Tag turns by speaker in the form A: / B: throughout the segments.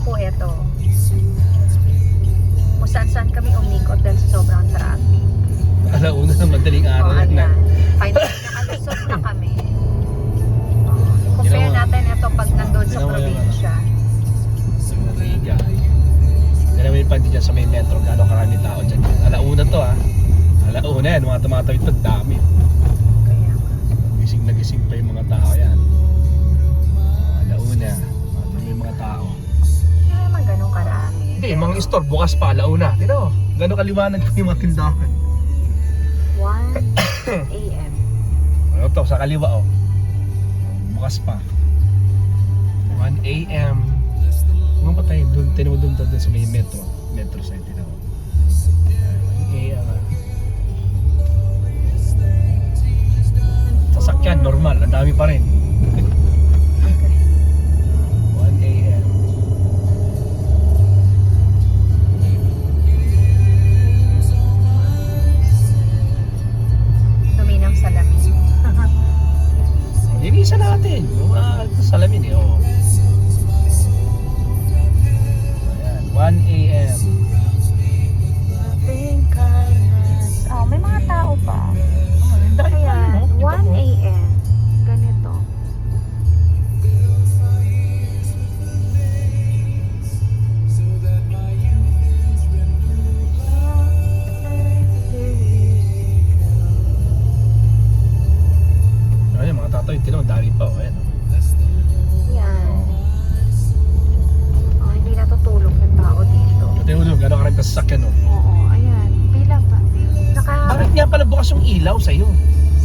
A: ako eto. Kung saan saan kami umikot dahil sa sobrang traffic alauna na madaling araw oh, na finally nakalusot na
B: kami. Oh,
A: compare natin ito pag nandun sa probinsya sa Mariga alam mo yung pag dyan sa may metro gano'ng karami tao
B: dyan. Alauna to ha alauna yan mga tumatawid pag dami.
A: Hindi, yung mga store, bukas pa, alauna. Tino, gano'ng kaliwanag pa yung mga tindahan.
B: 1 a.m.
A: Ano to, sa kaliwa oh. Bukas pa. 1 a.m. Ano pa tayo doon? Tinuwa doon sa may metro. Metro side, tinawa. 1 a.m. ah. Sasakyan, normal. Ang dami pa rin. Linisan natin. Mga Ayun, tatoy, tinaw, dami pa. Oh. Ayan.
B: Yan. Oh, hindi natutulog yung tao dito.
A: Tingnan mo doon, gano'n karami sasakyan oh.
B: Oo, ayan. Pila pa. Naka...
A: Bakit nga pala bukas yung ilaw sa'yo?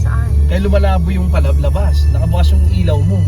B: Saan?
A: Kaya lumalabo yung palab labas. Nakabukas yung ilaw mo.